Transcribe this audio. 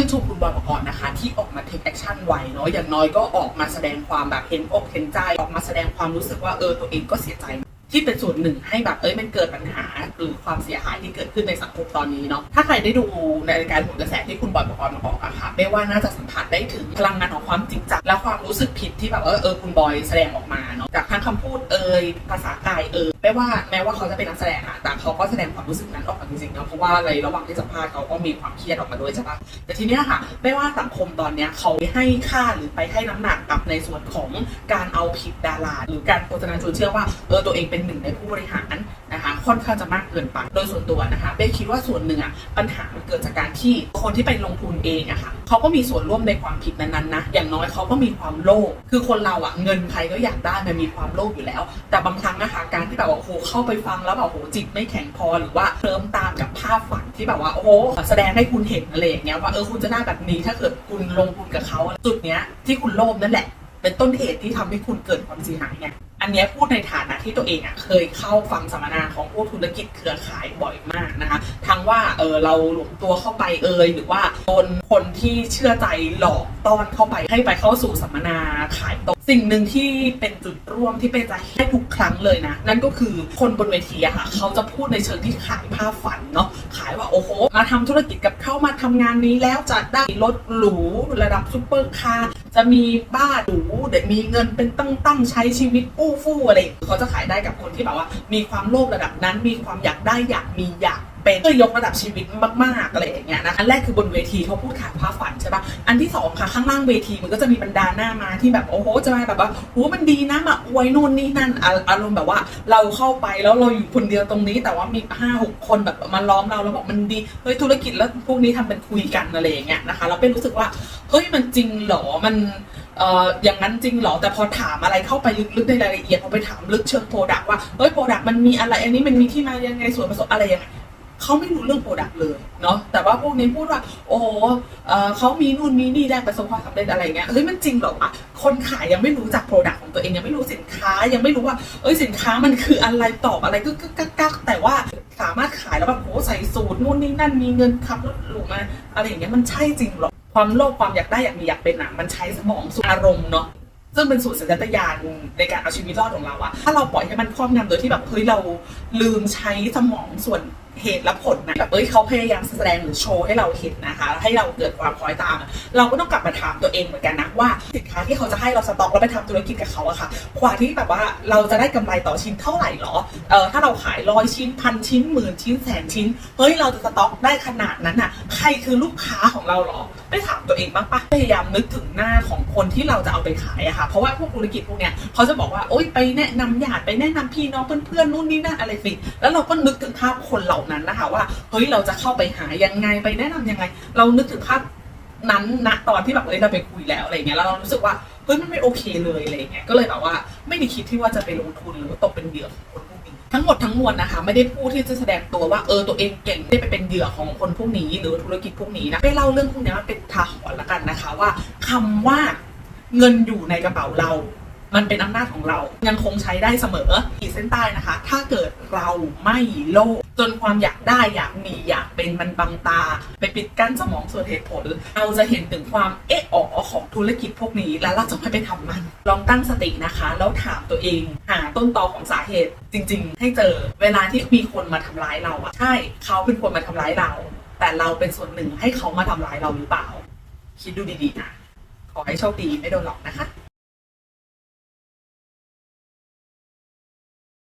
ชื่นชมคุณบอยปกรณ์นะคะ ที่ออกมาเทคแอคชั่นไวเนาะอย่างน้อยก็ออกมาแสดงความแบบเห็นอกเห็นใจ ออกมาแสดงความรู้สึกว่าเออตัวเองก็เสียใจที่เป็นส่วนหนึ่งให้แบบเอ้ยมันเกิดปัญหาหรือความเสียหายที่เกิดขึ้นในสังคมตอนนี้เนาะถ้าใครได้ดูในรายการผลกระแสที่คุณบอยปกรณ์มาออกอะค่ะไม่ว่าน่าจะสัมผัสได้ถึงพลังงานของความจริงจังและความรู้สึกผิดที่แบบเออเออคุณบอยแสดงออกมาเนาะจากทั้งคำพูด อยภาษากายเอ่ยไม่ว่าแม้ว่าเขาจะเป็นนักแสดงอะแต่เขาก็แสดงความรู้สึกนั้นออกมาจริงๆเนาะเพราะว่าในระหว่างที่สัมภาษณ์เขาก็มีความเครียดออกมาด้วยใช่ปะแต่ทีเนี้ยค่ะไม่ว่าสังคมตอนเนี้ยเขาให้ค่าหรือไปให้น้ำหนักกับในส่วนของการเอาผิดดาราหรือการโฆษณาชวนเชื่อว่าเออตัวเองเป็นหนึ่งในผู้บริหาร ค่อนข้างจะมากเกินไปโดยส่วนตัวนะคะเบ้คิดว่าส่วนหนึ่งอะปัญหามันเกิดจากการที่คนที่ไปลงทุนเองอะค่ะเขาก็มีส่วนร่วมในความผิดนั้นๆนะอย่างน้อยเขาก็มีความโลภคือคนเราอะเงินใครก็อยากได้มันมีความโลภอยู่แล้ว แต่บางครั้งนะคะการที่แบบว่าโอ้โหเข้าไปฟังแล้วแบบโอ้โหจิตไม่แข็งพอหรือว่าเคลิ้มตามกับภาพฝันที่แบบว่าโอ้โหแสดงให้คุณเห็นอะไรอย่างเงี้ยว่าเออคุณจะได้แบบนี้ถ้าเกิดคุณลงทุนกับเขาจุดเนี้ยที่คุณโลภนั่นแหละเป็นต้นเหตุที่ทำให้คุณเกิดความเสียหายไงอั นนี้พูดในฐานะที่ตัวเองอะเคยเข้าฟังสัมมนาของพวกธุรกิจเครือข่ายบ่อยมากนะคะทั้งว่าเออเราหลวมตัวเข้าไปเอยหรือว่าโดนคนที่เชื่อใจหลอกต้อนเข้าไปให้ไปเข้าสู่สัมมนาขายตรงสิ่งหนึ่งที่เป็นจุดร่วมที่เป็นจะให้ทุกครั้งเลยนะ นั่นก็คือคนบนเวทีอะค่ะเขาจะพูดในเชิงที่ขายภาพฝันเนาะายว่าโอ้โหมาทำธุรกิจกับเข้ามาทำงานนี้แล้วจะได้รถหรูระดับซุปเปอร์คาร์จะมีบ้านหรูเดี๋ยวมีเงินเป็นตั้งๆใช้ชีวิตอู้ฟู่อะไรเขาจะขายได้กับคนที่แบบว่า มีความโลภระดับนั้นมีความอยากได้อยากมีอยาก เป็นเพื่อยกระดับชีวิตมากๆอะไรอย่างเงี้ยนะอันแรกคือบนเวทีเขาพูดขายภาพฝันใช่ปะอันที่สองค่ะข้างล่างเวทีมันก็จะมีบรรดาหน้ามาที่แบบโอ้โหจะมาแบบว่าโหมันดีนะมาอวยนู่นนี่นั่นอารมณ์แบบว่าเราเข้าไปแล้วเราอยู่คนเดียวตรงนี้ แต่ว่ามีห้าหกคนแบบมาล้อมเราแล้วบอกมันดีเฮ้ยธุรกิจแล้วพวกนี้ทำเป็นคุยกันอะไรอย่างเงี้ยนะคะเราเป็นรู้สึกว่าเฮ้ยมันจริงเหรอมันเอ่ออย่างนั้นจริงเหรอ แต่พอถามอะไรเข้าไปลึกๆในรายละเอียดพอไปถามลึกเชิงโปรดักว่า เฮ้ยโปรดักมันมีอะไร อันนี้มันมีที่มายังไงส่วนผสมอะไรยังไง เขาไม่รู้เรื่องโปรดักต์เลยเนาะแต่ว่าพวกนี้พูดว่า โอ้เออเขามีนู่นมีนี่ได้ประสบความสำเร็จอะไรเงี้ยเฮ้ยมันจริงเหรอวะคนขายยังไม่รู้จักโปรดักต์ของตัวเองยังไม่รู้สินค้ายังไม่รู้ว่าเอ้ยสินค้ามันคืออะไรตอบอะไรก็กักกักแต่ว่าสามารถขายแล้วแบบโหใส่สูตรนู่นนี่นั่นมีเงินขับรถหรูมาอะไรอย่างเงี้ยมันใช่จริงเหรอความโลภความอยากได้อยากมีอยากเป็นอะมันใช้สมองส่วนอารมณ์เนาะซึ่งเป็นสูตรสัญชาตญาณในการเอาชีวิตรอดของเราอะถ้าเราปล่อยให้มันครอบงำโดยที่แบบเฮ้ยเราลืมใช้สมองส่วน เหตุและผลนะแบบเอ้ยเขาพยายามแสดงหรือโชว์ให้เราเห็นนะคะ ให้เราเกิดความคล้อยตาม เราก็ต้องกลับมาถามตัวเองเหมือนกันนะว่าสินค้าที่เขาจะให้เราสต็อกแล้วไปทำธุรกิจกับเขาอะค่ะกว่าที่แบบว่าเราจะได้กำไรต่อชิ้นเท่าไหร่หรอเออถ้าเราขายร้อยชิ้นพันชิ้นหมื่นชิ้นแสนชิ้นเฮ้ยเราจะสต็อกได้ขนาดนั้นอะใครคือลูกค้าของเราหรอไม่ถามตัวเองบ้างปะพยายามนึกถึงหน้าของคนที่เราจะเอาไปขายอะค่ะ เพราะว่าพวกธุรกิจพวกเนี้ยเขาจะบอกว่าโอ๊ยไปแนะนำญาติไปแนะนำพี่น้องเพื่อนๆนู่นนี่นั่นอะไรสิแล้วเราก็นึกถึงภาพคนเหล่านั้นนะคะว่าเฮ้ยเราจะเข้าไปหายังไงไปแนะนำยังไง เรานึกถึงภาพนั้นณตอนที่แบบเอ้ยเราไปคุยแล้วอะไรเงี้ยแล้วเรารู้สึกว่าเฮ้ยมันไม่โอเคเลยอะไรเงี้ยก็เลยแบบว่าไม่ได้คิดที่ว่าจะไปลงทุนหรือว่าตกเป็นเหยื่อของคนพวกนี้ทั้งหมดทั้งมวลนะคะ ไม่ได้พูดที่จะแสดงตัวว่าเออตัวเองเก่งได้ไปเป็นเหยื่อของคนพวกนี้ หรือธุรกิจพวกนี้นะไปเล่าเรื่องพวกนี้มันเป็นทาหรณ์ละกันนะคะว่าคำว่าเงินอยู่ในกระเป๋าเรา มันเป็นอำนาจของเรา ยังคงใช้ได้เสมอขีดเส้นใต้นะคะ ถ้าเกิดเราไม่โลภจนความอยากได้อยากมีอยากเป็นมันบังตา ไปปิดกั้นสมองส่วนเหตุผล เราจะเห็นถึงความเอะอ๋อของธุรกิจพวกนี้ แล้วเราจะไม่ไปทำมัน ลองตั้งสตินะคะ แล้วถามตัวเอง หาต้นตอของสาเหตุ จริง ๆ ให้เจอเวลาที่มีคนมาทำร้ายเราอะใช่เขาเป็นคนมาทำร้ายเรา แต่เราเป็นส่วนหนึ่งให้เขามาทำร้ายเราหรือเปล่า คิดดูดีๆนะขอให้โชคดีไม่โดนหลอกนะคะ